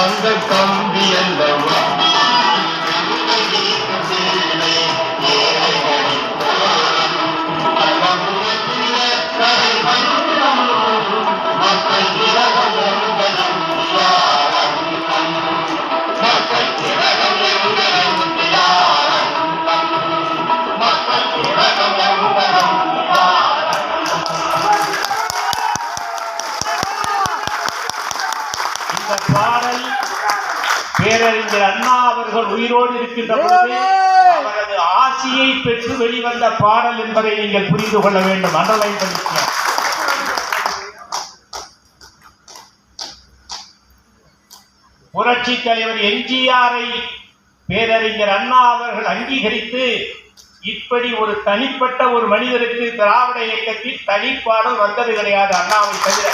தந்த கம்பி என்ற இந்த பாடல் பேரறிஞர் அண்ணா அவர்கள் உயிரோடு இருக்கின்ற பொழுது அவரது ஆசியை பெற்று வெளிவந்த பாடல் என்பதை நீங்கள் புரிந்து கொள்ள வேண்டும். அண்டர்லைன் பண்ணிக்க புரட்சி தலைவர் எம்ஜிஆரை பேரறிஞர் அண்ணா அவர்கள் அங்கீகரித்து இப்படி ஒரு தனிப்பட்ட ஒரு மனிதருக்கு திராவிட இயக்கத்தில் தனிப்பாடல் வந்தது கிடையாது. அண்ணாவை தவிர